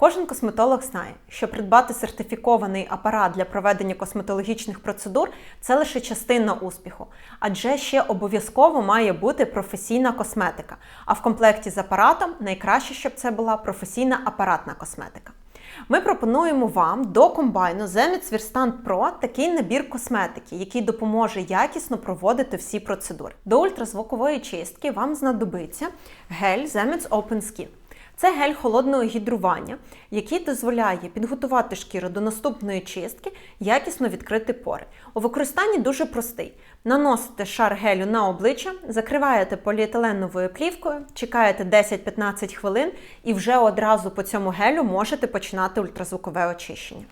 Кожен косметолог знає, що придбати сертифікований апарат для проведення косметологічних процедур це лише частина успіху, адже ще обов'язково має бути професійна косметика. А в комплекті з апаратом найкраще, щоб це була професійна апаратна косметика. Ми пропонуємо вам до комбайну Zemits Verstand Pro такий набір косметики, який допоможе якісно проводити всі процедури. До ультразвукової чистки вам знадобиться гель Zemits Open Skin. Це гель холодного гідрування, який дозволяє підготувати шкіру до наступної чистки, якісно відкрити пори. У використанні дуже простий. Наносите шар гелю на обличчя, закриваєте поліетиленовою плівкою, чекаєте 10-15 хвилин і вже одразу по цьому гелю можете починати ультразвукове очищення.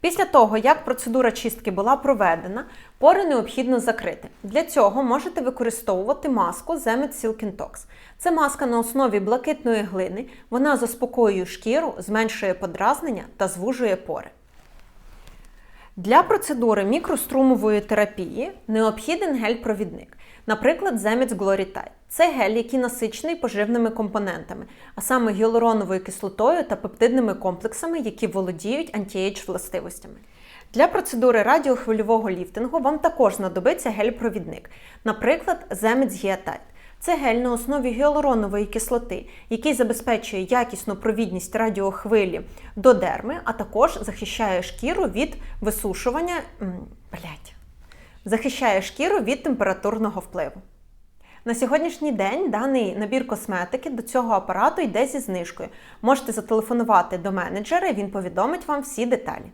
Після того, як процедура чистки була проведена, пори необхідно закрити. Для цього можете використовувати маску Zemet Silk Tox. Це маска на основі блакитної глини, вона заспокоює шкіру, зменшує подразнення та звужує пори. Для процедури мікрострумової терапії необхіден гель-провідник, наприклад, Zemits Glory Це гель, який насичений поживними компонентами, а саме гіалуроновою кислотою та пептидними комплексами, які володіють антіейдж властивостями. Для процедури радіохвильового ліфтингу вам також знадобиться гель-провідник, наприклад, Zemits Geatide. Це гель на основі гіалуронової кислоти, який забезпечує якісну провідність радіохвилі до дерми, а також захищає шкіру від висушування. Блять. Захищає шкіру від температурного впливу. На сьогоднішній день даний набір косметики до цього апарату йде зі знижкою. Можете зателефонувати до менеджера, він повідомить вам всі деталі.